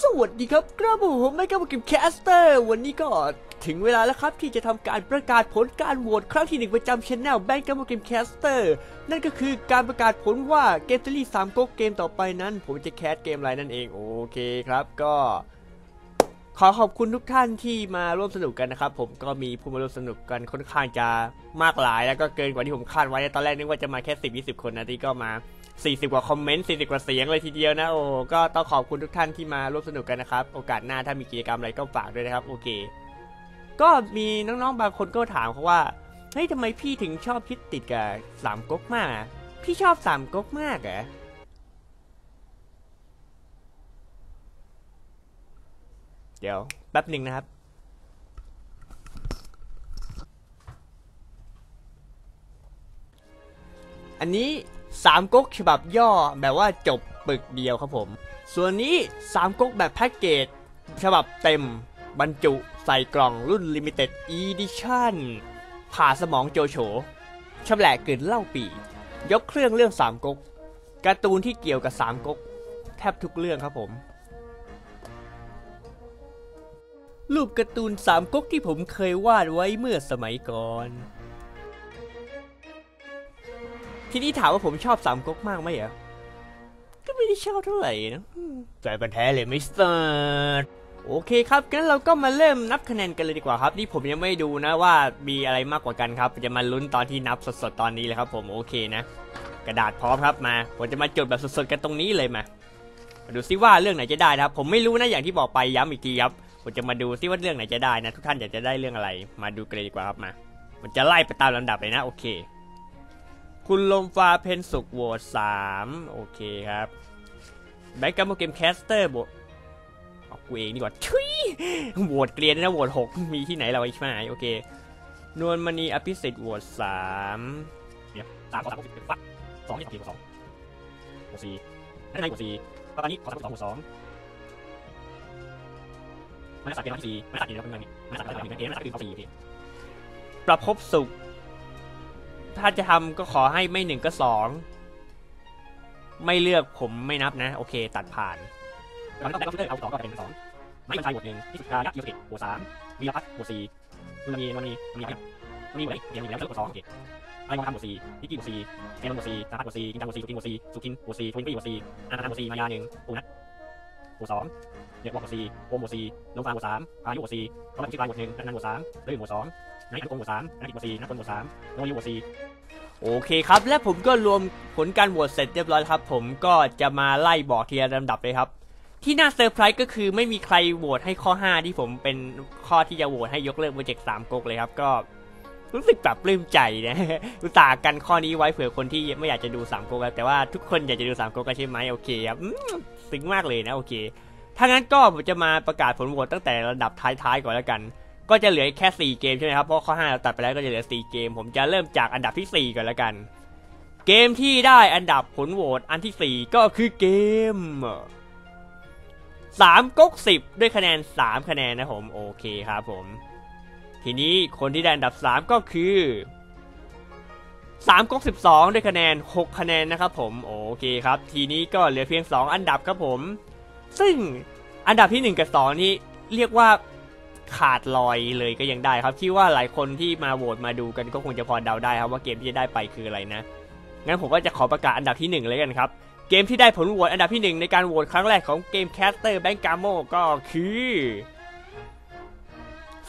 สวัสดีครับกระผมไม่กับกิมแคสเตอร์ วันนี้ก็ถึงเวลาแล้วครับที่จะทำการประกาศผลการโหวตครั้งที่หนึ่งประจำช anel แบงก์กับกิมแคสเตอร์นั่นก็คือการประกาศผลว่าเกมซีรีส์สามก๊กเกมต่อไปนั้น ผมจะแคสเกมอะไรนั่นเองโอเคครับก็ ขอขอบคุณทุกท่านที่มาร่วมสนุกกันนะครับผมก็มีผู้มาร่วมสนุกกันค่อนข้างจะมากหลาย แล้วก็เกินกว่าที่ผมคาดไว้ตอนแรกนึกว่าจะมาแค่10 20คนนะที่ก็มา 40 กว่าคอมเมนต์40 กว่าเสียงเลยทีเดียวนะโอ้ก็ต้องขอบคุณทุกท่านที่มาร่วมสนุกกันนะครับ โอกาสหน้าถ้ามีกิจกรรมอะไรก็ฝากด้วยนะครับ โอเค ก็มีน้องๆบางคนก็ถามเขาว่าเฮ้ยทำไมพี่ถึงชอบคิดติดกับสามก๊กมากอะพี่ชอบสามก๊กมากเหรอเดี๋ยวแป๊บหนึ่งนะครับอันนี้ สามก๊กฉบับย่อแบบว่าจบปึกเดียวครับผม ส่วนนี้สามก๊กแบบแพ็กเกจฉบับเต็มบรรจุใส่กล่องรุ่น Limited Edition ผ่าสมองโจโฉชำแหละกลืนเหล่าปี ยกเครื่องเรื่องสามก๊กการ์ตูนที่เกี่ยวกับสามก๊กแทบทุกเรื่องครับผม รูปการ์ตูนสามก๊กที่ผมเคยวาดไว้เมื่อสมัยก่อน ทีนี้ถามว่าผมชอบสามก๊กมากไหมอะก็ไม่ได้ชอบเท่าไหร่นะอืมใจบันแท้เลยมิสเตอร์โอเคครับ งั้นเราก็มาเริ่มนับคะแนนกันเลยดีกว่าครับ นี่ผมยังไม่ดูนะว่ามีอะไรมากกว่ากันครับ จะมาลุ้นตอนที่นับสดๆตอนนี้เลยครับ ผมโอเคนะ กระดาษพร้อมครับมา ผมจะมาจดแบบสดๆกันตรงนี้เลยมา มาดูซิว่าเรื่องไหนจะได้นะครับ ผมไม่รู้นะอย่างที่บอกไปย้ำอีกทีครับ ผมจะมาดูซิว่าเรื่องไหนจะได้นะ ทุกท่านอยากจะได้เรื่องอะไร มาดูกันเลยดีกว่าครับมา มันจะไล่ไปตามลำดับเลยนะโอเค คุณลมฟ้าเพนสุกโหวตสามโอเคครับแบ็กกัมโมเกมแคสเตอร์โหวตเอากูเองดีกว่าชุยโหวตเกรียนนะโหวตหกมีที่ไหนเราไอ้ช่ไหมโอเคนวลมณีอภิสิทธิ์โหวตสามเดี๋ยสามขอสามสิบเป็นฟักสองนี่สองสี่ขอสองโหวตสี่นั่นไงโหวตสี่ตอนนี้ขอสามสองโหวตสองไม่ได้สัตว์เกมที่สี่ไม่ได้สัตว์เกมแล้วเป็นไงไม่ได้สัตว์เกมเป็นเกมไม่ได้สัตว์เกมเขาสี่โอเคประพบสุข ถ้าจะทำก็ขอให้ไม่หนึ่งก็สองไม่เลือกผมไม่นับนะ โอเค ตัดผ่านตอนนี้ต้องแต่ก็เลือกเอาสองก็เป็นสองไม่เป็นชายบทหนึ่งที่สุดท้ายยักษ์ยูสิบวสามวีรพัฒน์บทสี่มันมีมันมีมันมีมันมีหมเดี๋ยวมีแล้วเลือกบทสองโอเคไอ้มองทำบทสี่พิกกี้บทสี่เอมอนบทสี่สาพัฒน์บทสี่กินจังบทสี่สุกินบทสี่สุกินบทสี่ทวินปี้บทสี่อานาบทสี่มายาหนึ่งปูนัท บทสองเด็กบอกบทสี่โอมบทสี่ลงฟางบทสามพายุบทสี่เขาเป็นชื่อกลางบทหนึ่งนันนันบทสามเลื่อนบทสองนายอันกงบทสามนักกิจบทสี่นักกงบทสามโนยุบทสี่โอเคครับ และผมก็รวมผลการโหวตเสร็จเรียบร้อยครับ ผมก็จะมาไล่บอกทีละลำดับเลยครับ ที่น่าเซอร์ไพรส์ก็คือไม่มีใครโหวตให้ข้อ 5 ที่ผมเป็นข้อที่จะโหวตให้ยกเลิกโปรเจกต์สามก๊กเลยครับก็ รู้สึกแบบปลื้มใจนะอุตส่าห์กันข้อนี้ไว้เผื่อคนที่ไม่อยากจะดูสามก๊กครับแต่ว่าทุกคนอยากจะดูสามก๊กกันใช่ไหมโอเคครับอืมซึ้งมากเลยนะโอเคถ้างั้นก็ผมจะมาประกาศผลโหวตตั้งแต่ระดับท้ายๆก่อนแล้วกัน ก็จะเหลือแค่ 4 เกมใช่ไหมครับเพราะข้อ5เราตัดไปแล้วก็จะเหลือ 4 เกม ผมจะเริ่มจากอันดับที่ 4 ก่อนแล้วกัน เกมที่ได้อันดับผลโหวตอันที่ 4 ก็คือเกม3ก๊ก10 ด้วยคะแนน 3 คะแนนนะผมโอเคครับผม ทีนี้คนที่ได้อันดับ 3 ก็คือ3ก๊ก12 ด้วยคะแนน 6 คะแนนนะครับผมโอเคครับ ทีนี้ก็เหลือเพียง 2 อันดับครับผม ซึ่งอันดับที่ 1 กับ 2 นี่เรียกว่าขาดลอยเลยก็ยังได้ครับคิดว่าหลายคนที่มาโหวตมาดูกันก็คงจะพอเดาได้ครับว่าเกมที่จะได้ไปคืออะไรนะงั้นผมก็จะขอประกาศอันดับที่ 1 เลยกันครับ เกมที่ได้ผลโหวตอันดับที่ 1 ในการโหวตครั้งแรกของเกมแคสเตอร์แบงกาโมก็คือ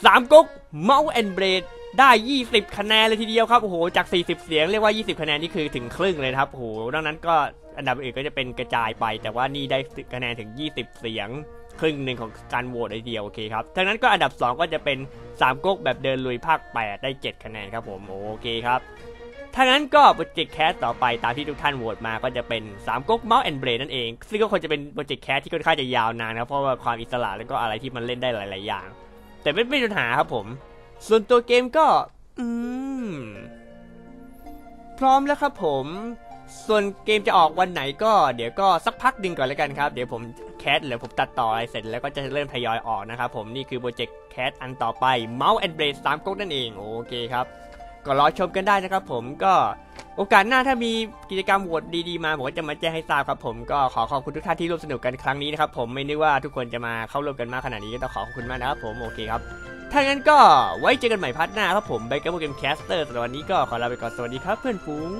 3ก๊กเมาส์แอนเบรดได้ 20 คะแนนเลยทีเดียวครับ โอ้โห จาก 40 เสียง เรียกว่า 20 คะแนนนี่คือถึงครึ่งเลยนะครับ โอ้โห ดังนั้นก็อันดับอื่นก็จะเป็นกระจายไป แต่ว่านี่ได้คะแนนถึง 20 เสียง ครึ่งหนึ่งของการโหวตเลยทีเดียว โอเคครับทั้งนั้นก็อันดับ 2 ก็จะเป็น 3ก๊กแบบเดินลุยภาค 8 ได้ 7 คะแนนครับผม โอเคครับถ้างั้นก็โปรเจกต์แคสต่อไปตามที่ทุกท่านโหวตมาก็จะเป็น3ก๊กเมาส์แอนเบรนั่นเอง ซึ่งก็ควรจะเป็นโปรเจกต์แคสที่ค่อนข้างจะยาวนานครับเพราะว่าความอิสระแล้วก็อะไรที่มันเล่นได้หลาย ๆ อย่าง แต่ไม่ไม่มีปัญหาครับผม ส่วนตัวเกมก็ อืม พร้อมแล้วครับผม ส่วนเกมจะออกวันไหนก็ เดี๋ยวก็สักพักหนึ่งก่อนแล้วกันครับ เดี๋ยวผมแคสหรือผมตัดต่ออะไรเสร็จแล้วก็จะเริ่มทยอยออกนะครับผมนี่คือโปรเจกต์แคสอันต่อไป Mouse and Blade 3ก๊กนั่นเอง โอเคครับ ก็รอชมกันได้นะครับผมก็ โอกาสหน้าถ้ามีกิจกรรมโหวตดีๆมาผมก็จะมาแจ้งให้ทราบครับผมก็ขอขอบคุณทุกท่านที่ร่วมสนุกกันครั้งนี้นะครับผมไม่นึกว่าทุกคนจะมาเข้าร่วมกันมากขนาดนี้ก็ต้องขอขอบคุณมากนะครับผมโอเคครับถ้างั้นก็ไว้เจอกันใหม่พาร์ทหน้าครับผมไบเกอร์โปรแกรมแคสเตอร์สำหรับวันนี้ก็ขอลาไปก่อนสวัสดีครับเพื่อนฝูง